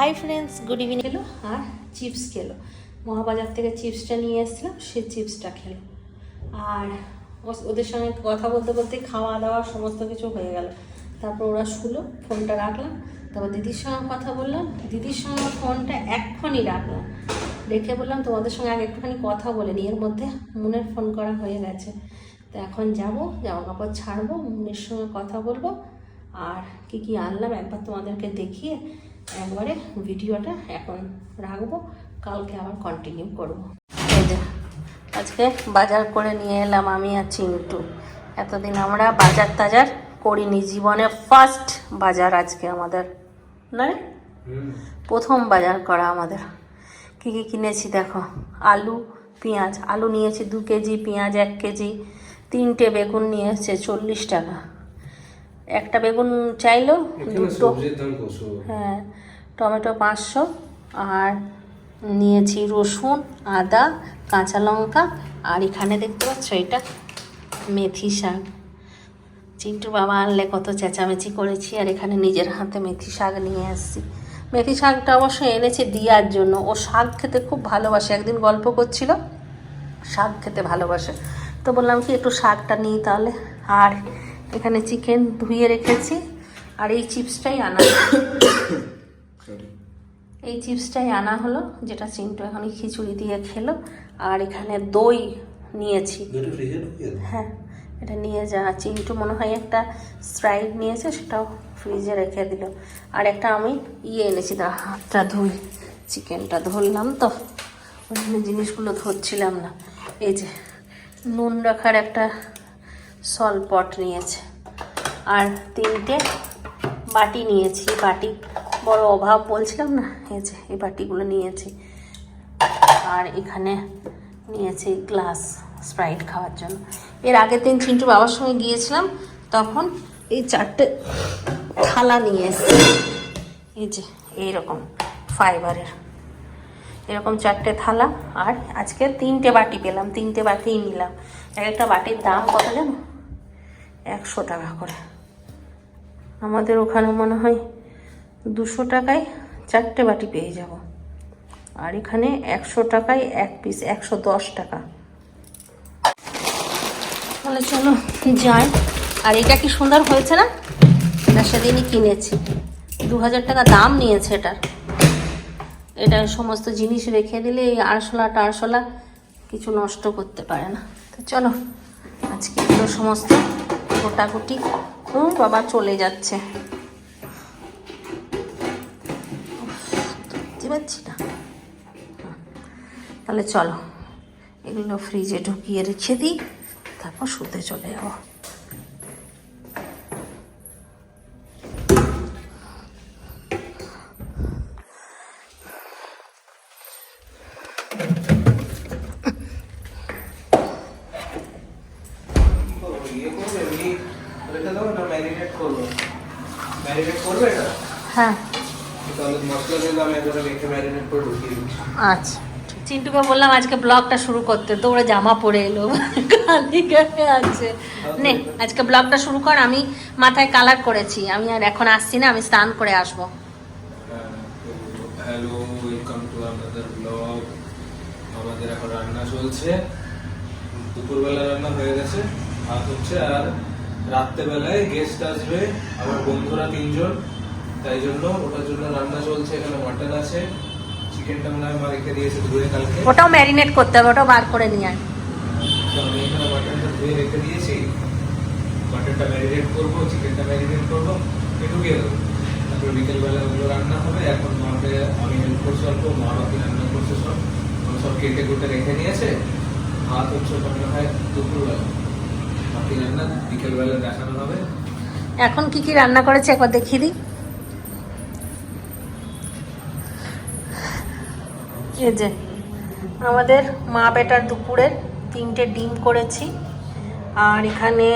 Hi friends good evening খেলো আর chips খেলো। মহাবাজার থেকে চিপসটা নিয়ে এসেছিলাম, সে চিপসটা খেলো। আর ওদের সঙ্গে কথা বলতে বলতে খাওয়া দাওয়া সমস্ত কিছু হয়ে গেল। তারপর ওরা শুলো, ফোনটা রাখলাম। তারপর দিদির সঙ্গে কথা বললাম। দিদির সঙ্গে ফোনটা এক্ষুনি রাখলাম। রেখে বললাম, তোমাদের সঙ্গে আগে একটুখানি কথা বলে নিই এর মধ্যে মনের ফোন করা হয়ে গেছে। তো এখন যাব, জামা কাপড় ছাড়বো, মনের সঙ্গে কথা বলব। আর কি কি আনলাম একবার তোমাদেরকে দেখিয়ে একবারে ভিডিওটা এখন রাখব কালকে আবার কন্টিনিউ করব। আজকে বাজার করে নিয়ে এলাম আমি আর চিন্টু। এতদিন আমরা বাজার টাজার করিনি জীবনে ফার্স্ট বাজার আজকে আমাদের। নয় প্রথম বাজার করা আমাদের। কী কী কিনেছি দেখো? আলু পেঁয়াজ। আলু নিয়েছি দু কেজি পেঁয়াজ এক কেজি। তিনটে বেগুন নিয়ে এসছে চল্লিশ টাকা। একটা বেগুন চাইলো দুটো। হ্যাঁ। টমেটো পাঁচশো আর নিয়েছি রসুন, আদা, কাঁচা লঙ্কা আর এখানে দেখতে পাচ্ছ এটা মেথি শাক। চিন্টু বাবা আনলে কত চেঁচামেচি করেছি আর এখানে নিজের হাতে মেথি শাক নিয়ে আসছি। মেথি শাকটা অবশ্য এনেছে দিয়ার জন্য। ও শাক খেতে খুব ভালোবাসে, একদিন গল্প করছিল, শাক খেতে ভালোবাসে। তো বললাম কি, একটু শাকটা নিই তাহলে। আর এখানে চিকেন ধুয়ে রেখেছি, আর এই চিপসটাই আনা। এই চিপসটাই আনা হলো যেটা চিন্টু এখন খিচুড়ি দিয়ে খেলো। আর এখানে দই নিয়েছি। হ্যাঁ এটা নিয়ে যা। চিন্টু মনে হয় একটা স্প্রাইট নিয়েছে সেটাও ফ্রিজে রেখে দিল। আর একটা আমি ইয়ে এনেছি দা হাতটা ধুই চিকেনটা ধরলাম তো। অন্য জিনিসগুলো ধরছিলাম না। এই যে নুন রাখার একটা সলপট নিয়েছে। আর তিনটে বাটি নিয়েছি বাটি বড় অভাব বলছিলাম না? এই যে, এই বাটিগুলো নিয়েছি। আর এখানে নিয়েছি গ্লাস স্প্রাইট খাওয়ার জন্য। এর আগের দিন চিন্টু বাবার সঙ্গে গিয়েছিলাম, তখন এই চারটে থালা নিয়ে এসেছি। এই যে, এইরকম ফাইবারের এরকম চারটে থালা, আর আজকে তিনটে বাটি পেলাম, তিনটে বাটিই নিলাম। এক একটা বাটির দাম কত জানো? একশো টাকা করে। আমাদের ওখানে মনে হয় দুশো টাকায় চারটে বাটি পেয়ে যাব। আর এখানে একশো টাকায় এক পিস একশো দশ টাকা। তাহলে চলো যাই। আর এটা কি সুন্দর হয়েছে না? এটা সেদিনই কিনেছি। দু হাজার টাকা দাম নিয়েছে এটার। এটা সমস্ত জিনিস রেখে দিলে এই আরশোলা টারশোলা কিছু নষ্ট করতে পারে না। তো চলো, আজকে এগুলো সমস্ত গোটাগুটি। বাবা চলে যাচ্ছে। পারছি না। তাহলে চলো এগুলো ফ্রিজে ঢুকিয়ে রেখে দিই তারপর শুতে চলে যাব ইয়ে করবে এমনি রেখে দাও না ম্যারিনেট করব ম্যারিনেট করবে এটা হ্যাঁ তাহলে মশলা দিয়ে আমি একবারে রেখে ম্যারিনেট করে ঢুকিয়ে দিচ্ছি আচ্ছা চিন্টুকে বললাম আজকে ব্লগটা শুরু করতে, তো ওরা জামা পরে এলো, কালি গায়ে আছে। নে, আজকে ব্লগটা শুরু কর, আমি মাথায় কালার করেছি, আমি আর এখন আসছি না, আমি স্নান করে আসব। হ্যালো ওয়েলকাম টু আমাদের ব্লগ আমাদের এখন রান্না চলছে। দুপুরবেলা রান্না হয়ে গেছে, ভাত হচ্ছে, আর রাত্রেবেলায় গেস্ট আসবে আমার বন্ধুরা তিনজন। তাই জন্য ওটার জন্য রান্না চলছে, এখানে মাটন আছে। চিকেনটা মনে হয় রেখে দিয়েছে ধুয়ে কালকে? ওটাও ম্যারিনেট করতে হবে ওটাও বার করে নিয়ে আয়। তো আমি এখানে মাটনটা ধুয়ে রেখে দিয়েছি। মাটনটা ম্যারিনেট করব চিকেনটা ম্যারিনেট করব একটু ঢুকিয়ে দেবো। তারপর বিকেলবেলা ওগুলো রান্না হবে। এখন মাকে আমি হেল্প করছি অল্প মা বাকি রান্না করছে সব। সব কেটে কুটে রেখে নিয়েছে ভাত হচ্ছে ওটা মনে হয় দুপুরবেলা। বাকি রান্না বিকেলবেলা দেখানো হবে। এখন কি কি রান্না করেছে একবার দেখিয়ে দিই। এই যে, আমাদের মা বেটার দুপুরের তিনটে ডিম করেছি। আর এখানে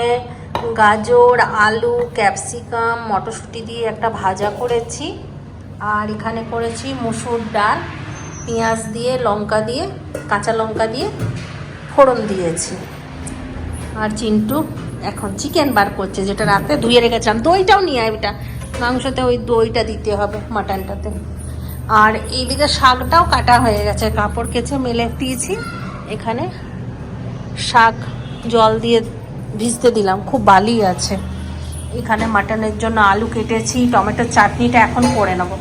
গাজর, আলু, ক্যাপসিকাম, মটরশুঁটি দিয়ে একটা ভাজা করেছি। আর এখানে করেছি মুসুর ডাল, পেঁয়াজ দিয়ে, লঙ্কা দিয়ে, কাঁচা লঙ্কা দিয়ে ফোড়ন দিয়েছি। আর চিন্টু এখন চিকেন বার করছে, যেটা রাতে ধুয়ে রেখেছিলাম। দইটাও নিয়ে আয় এটা মাংসতে ওই দইটা দিতে হবে, মাটনটাতে। আর এইদিকে শাকটাও কাটা হয়ে গেছে। কাপড় কেচে মেলে দিয়েছি। এখানে শাক জল দিয়ে ভিজতে দিলাম। খুব বালি আছে। এখানে মাটনের জন্য আলু কেটেছি, টমেটোর চাটনিটা এখন করে নেব।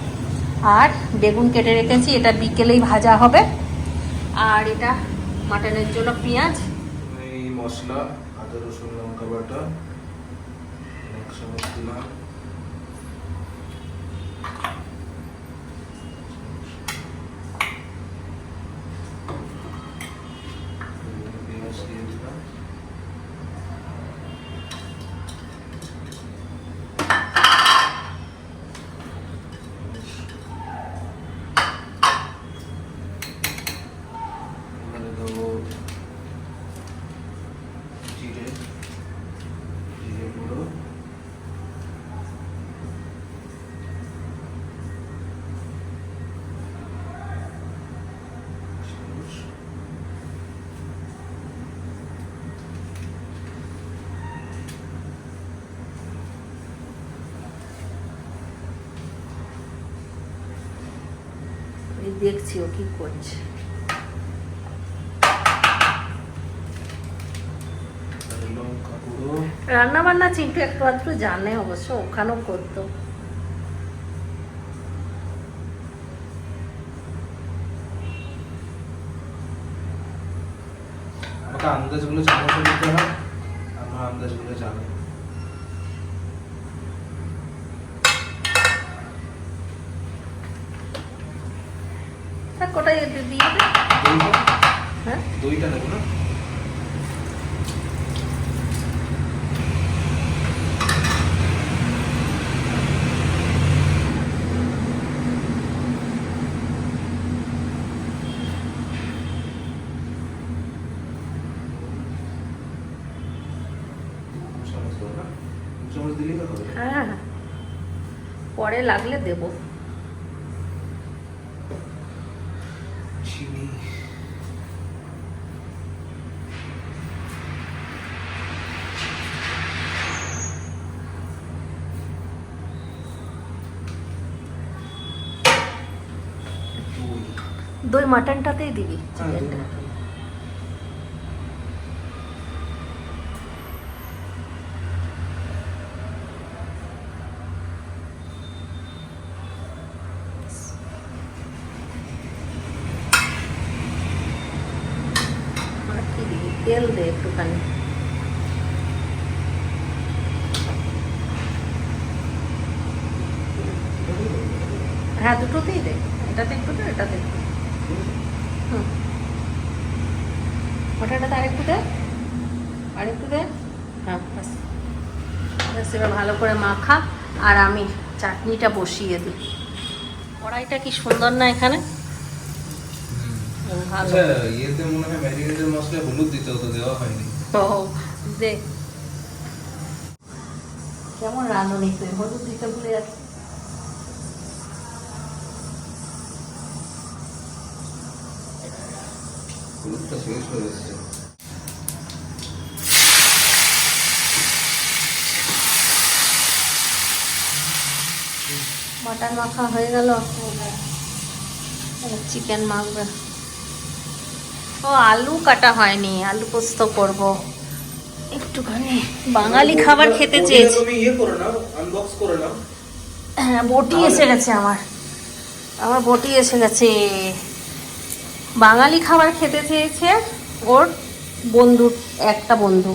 আর বেগুন কেটে রেখেছি, এটা বিকেলেই ভাজা হবে। আর এটা মাটনের জন্য পেঁয়াজ। এই মশলা, আদা রসুন, লঙ্কা বাটা দিলাম পেঁয়াজ দিয়ে দিলাম এখানে দেবো জিরে জিরে গুঁড়ো চামচ। এই দেখছি ও কি করছে। রান্না বান্না চিন্টু একটু আধটু জানে অবশ্য, ওখানেও করতো। আমাকে আন্দাজগুলো চামচে নিতে হয়। আমার আন্দাজগুলো জানো থাক দিয়ে হ্যাঁ? দইটা দেবো না? তো হবে। হ্যাঁ। পরে লাগলে দেবো চিনি দই দই মাটনটাতেই দিবি চিকেনটা। তেল দে একটুখানি। হ্যাঁ দুটোতেই দে এটাতে একটু দে এটাতে একটু হুম ওটাটাতে আরেকটু দে আরেকটু দে হ্যাঁ ব্যাস ব্যাস এবার ভালো করে মাখা আর আমি চাটনিটা বসিয়ে দিই। কড়াইটা কি সুন্দর না এখানে? ভালো। আচ্ছা ইয়েতে মনে হয় ম্যারিনেটের মশলা হলুদ দিতে হতো দেওয়া হয়নি। ও দে। কেমন রাঁধুনি তুই হলুদ দিতে ভুলে যাচ্ছি হলুদটা শেষ হয়ে মাটন মাখা হয়ে গেল। চিকেন মাখবে। ও আলু কাটা হয়নি আলু পোস্ত করব। একটুখানি বাঙালি খাবার খেতে চেয়েছি। ইয়ে হ্যাঁ বটি এসে গেছে আমার। আমার বটি এসে গেছে। বাঙালি খাবার খেতে চেয়েছে ওর বন্ধু একটা বন্ধু।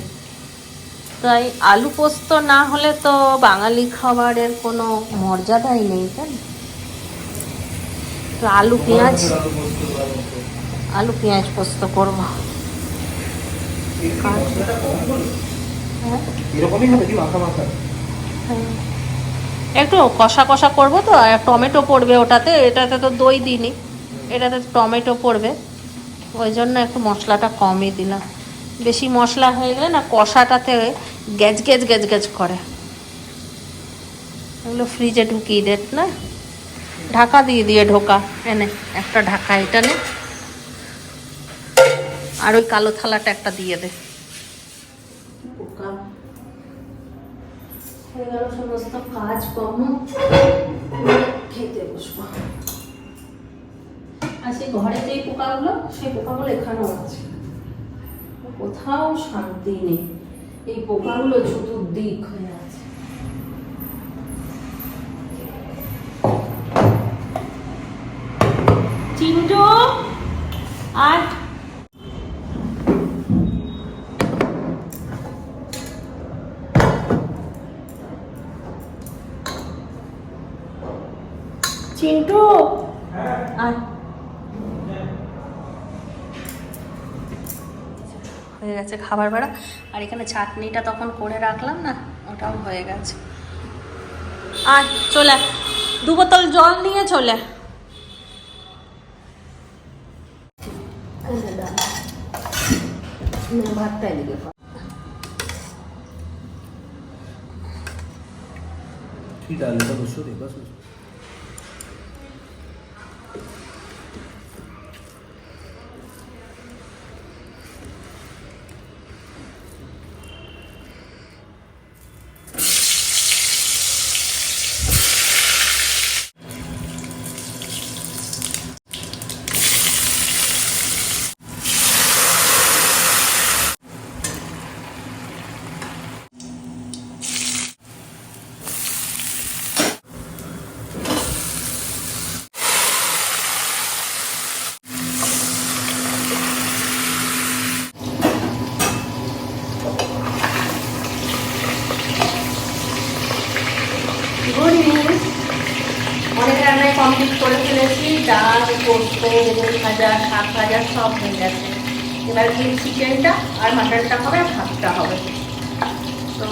তাই আলু পোস্ত না হলে তো বাঙালি খাবারের কোনো মর্যাদাই নেই, তাই তো আলু পেঁয়াজ আলু পেঁয়াজ পোস্ত করব? হ্যাঁ। একটু কষা কষা করব তো টমেটো পড়বে ওটাতে, এটাতে তো দই দিইনি, এটাতে টমেটো পড়বে ওই জন্য একটু মশলাটা কমই দিলাম বেশি মশলা হয়ে গেলে না কষাটাতে গ্যাজ গ্যাজ গ্যাজ গ্যাজ করে। এগুলো ফ্রিজে ঢুকিয়ে দে, না? ঢাকা দিয়ে দিয়ে ঢোকা। এনে একটা ঢাকা, এটা নে। আর ওই কালো থালাটা একটা দিয়ে দে। সমস্ত কাজ, কর্ম। খেতে বসবো। আর সেই ঘরে যে পোকাগুলো, সেই পোকাগুলো এখানেও আছে। কোথাও শান্তি নেই। এই পোকাগুলো চতুর্দিক হয়ে আছে চিন্টু আর চিন্টু আর হয়ে গেছে খাবার বেড়া আর এখানে চাটনিটা তখন করে রাখলাম না, ওটাও হয়ে গেছে আর চলে, দু বোতল জল নিয়ে চলে। ভাতটা এদিকে কর। কি ডালটা বসো রে বস গুড ইভিনিং অনেক রান্নায় কমপ্লিট করে ফেলেছি ডাল পোস্ত বেগুন ভাজা শাক সব হয়ে গেছে। চিকেনটা আর মাটনটা হবে আর হবে। তো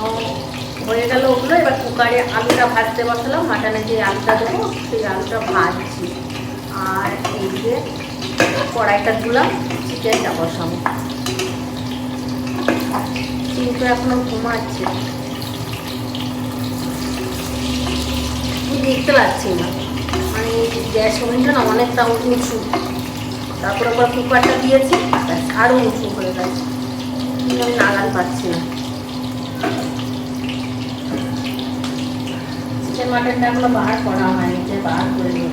হয়ে গেল ওগুলো, এবার কুকারে আলুটা ভাজতে বসালাম। মাটনে যে আলুটা দেবো, সেই আলুটা ভাজছি। আর এই যে কড়াইটা দিলাম চিকেনটা বসাবো। কিন্তু এখনও ঘুমাচ্ছে। দেখতে পাচ্ছি না। গ্যাস ওভেনটা না অনেকটা উঁচু। তারপর আবার কুকারটা দিয়েছি আরও উঁচু হয়ে গেছে। আমি নাগাল পাচ্ছি না। চিকেন মাটনটা এখনও বার করা হয়নি যে বার করে নিয়ে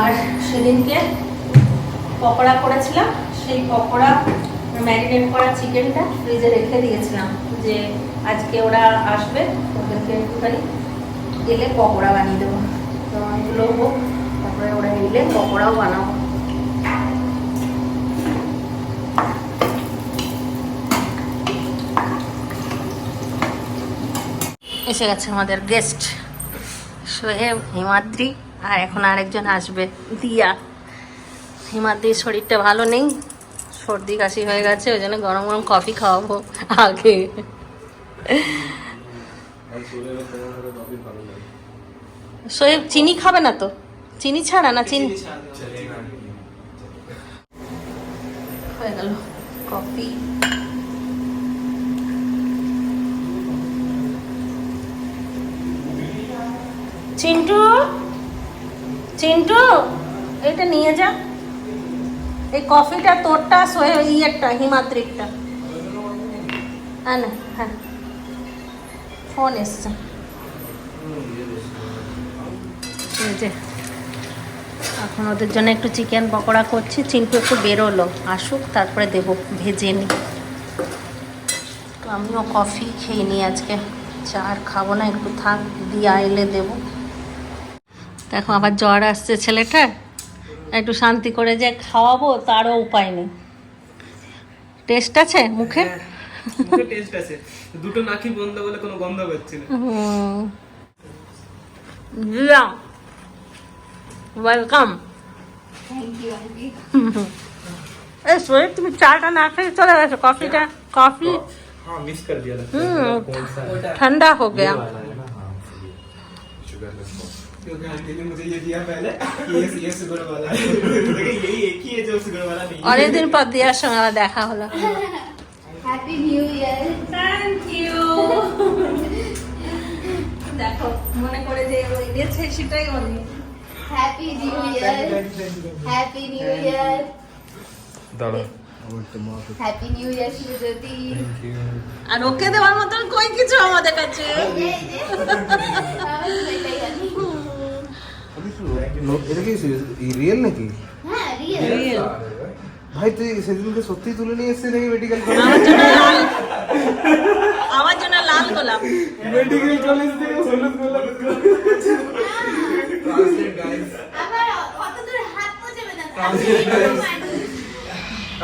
আর সেদিনকে পকোড়া করেছিলাম, সেই পকোড়া ম্যারিনেট করা চিকেনটা ফ্রিজে রেখে দিয়েছিলাম যে আজকে ওরা আসবে, ওদেরকে একটুখানি এলে পকোড়া বানিয়ে দেবো। তো এগুলো হোক, তারপরে ওরা এলে পকোড়াও বানাবো। এসে গেছে আমাদের গেস্ট সোহেব হিমাদ্রি, আর এখন আরেকজন আসবে, দিয়া। হিমাদ্রির শরীরটা ভালো নেই। সর্দি কাশি হয়ে গেছে, ওই জন্য গরম গরম কফি খাওয়াবো আগে। সোহেব চিনি খাবে না তো? চিনি ছাড়া না চিনি? হয়ে গেল কফি চিন্টু? চিন্টু, এটা নিয়ে যা। এই কফিটা তোরটা সোয়ে ইয়েরটা হিমাদ্রিকটা হ্যাঁ না হ্যাঁ। ফোন এসছে। যে, এখন ওদের জন্য একটু চিকেন পকোড়া করছি। চিন্টু একটু বেরোলো, আসুক, তারপরে দেবো, ভেজে নিই তো আমিও কফি খেয়ে নিই আজকে। চা আর খাব না, একটু থাক, দিয়ে এলে দেবো। দেখো, আবার জ্বর আসছে ছেলেটা একটু শান্তি করে যে খাওয়াবো তারও উপায় নেই টেস্ট আছে মুখে মুখে টেস্ট আছে দুটো নাকি বন্ধ বলে কোনো গন্ধ পাচ্ছি না হুম জিয়া ওয়েলকাম এই সোহেব তুমি চাটা না খেয়ে চলে গেছো কফিটা कॉफी हाँ मिस कर दिया लगता हम्म। है कौन सा है ठंडा हो गया क्योंकि आंटी ने मुझे ये दिया पहले कि ये ये शुगर वाला है लेकिन यही एक ही है जो शुगर वाला नहीं है অনেকদিন পর দিয়ার সঙ্গে আবার দেখা হলো happy new year thank you দেখো মনে করে যে ওই দিয়েছে সেটাই অনেক Happy New Year. Happy New Year. দাঁড়া Happy New Year, সুজ্যোতি। আর ওকে দেওয়ার মতন কই কিছু আমাদের কাছে এটা কি রিয়েল নাকি হ্যাঁ, real। ভাই তুই সেদিনকে সত্যি তুলে নিয়ে এসেছিস নাকি মেডিকেল আমার জন্য লাল আমার জন্য লাল গোলাপ মেডিকেল কলেজ থেকে হলুদ গোলাপ আবার অত দূর হাত পৌঁছাবে না।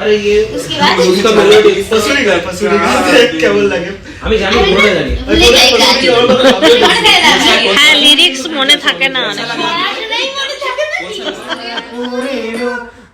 আরে ये उसके बाद उसका मेलोडी पसूरी का पसूरी का কেমন লাগে আমি জানি পুরোটা জানি ভুলে যাই গাজু। মনে থাকে না? হ্যাঁ লিরিক্স মনে থাকে না অনেক সময়।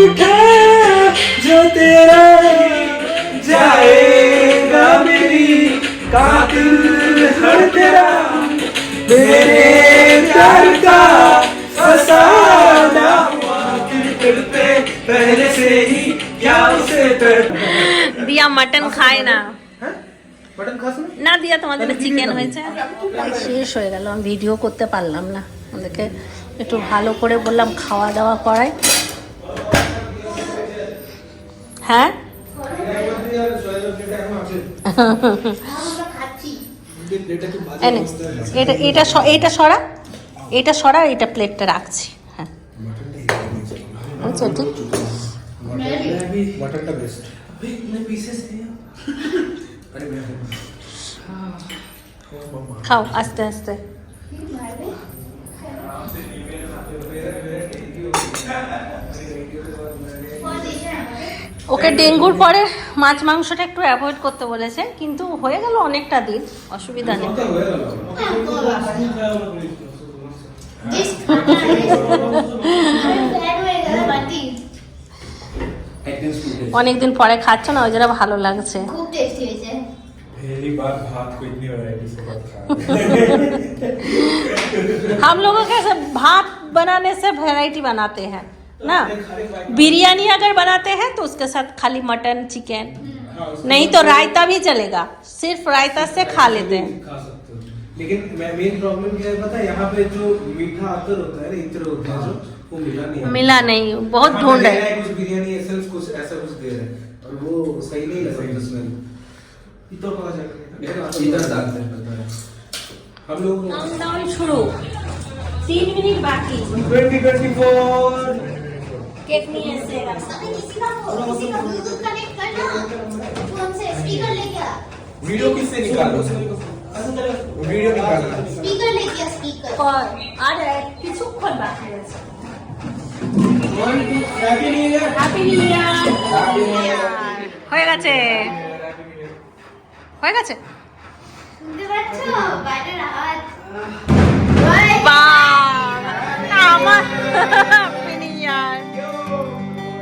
मैं उठा जो तेरा जाएगा मेरी कातिल हर तेरा मेरे प्यार का फसाना हुआ क्रिकेट पे पहले से ही क्या उसे कर দিয়া মাটন খায় না बटन खास में না দিয়া তোমাদের চিকেন হয়েছে শেষ হয়ে গেল আমি ভিডিও করতে পারলাম না ওদেরকে একটু ভালো করে বললাম খাওয়া দাওয়া করাই হ্যাঁ? হ্যাঁ? এটা এটা এটা সরা। এটা সরা এটা প্লেটটা রাখছি। হ্যাঁ। আচ্ছা ঠিক খাও আস্তে আস্তে। ওকে ডেঙ্গুর পরে মাছ মাংসটা একটু অ্যাভয়েড করতে বলেছে কিন্তু হয়ে গেল অনেকটা দিন অসুবিধা নেই Just খানা है। আমার flat হয়ে গেল বাটি। অনেকদিন পরে খাচ্ছ না ওই জন্য ভালো লাগছে খুব টেস্টি হয়েছে पहली बार भात को इतनी वैरायटी से भात खाया हम लोगों के सब भात बनाने से वैरायटी बनाते हैं ना? बिरयानी अगर बनाते हैं तो उसके साथ खाली मटन चिकन हाँ, नहीं तो, तो रायता भी चलेगा। सिर्फ़ रायता से खा लेते हैं। लेकिन मेन प्रॉब्लम क्या है पता है यहाँ पे जो मीठा अतर होता है ना इतर होता है जो हाँ। वो मिला नहीं है। मिला नहीं बहुत हाँ, ढूंढ रहे हैं। कुछ बिरयानी एसेंस कुछ ऐसा कुछ दे रहे और वो सही नहीं लग रहा स्मेल इतर पता चल इधर डालते हैं हम लोग काउंटडाउन शुरू। 3 मिनट बाकी। 2024 केक नहीं ऐसे अबे किसी का वो किसी का ब्लूटूथ कनेक्ट करना फोन से स्पीकर लेके आ वीडियो किससे निकालो वीडियो निकालना स्पीकर लेके आ स्पीकर और আর কিছুক্ষণ বাকি আছে happy new year happy new year হয়ে গেছে হয়ে গেছে শুনতে পাচ্ছ বাইরের আমার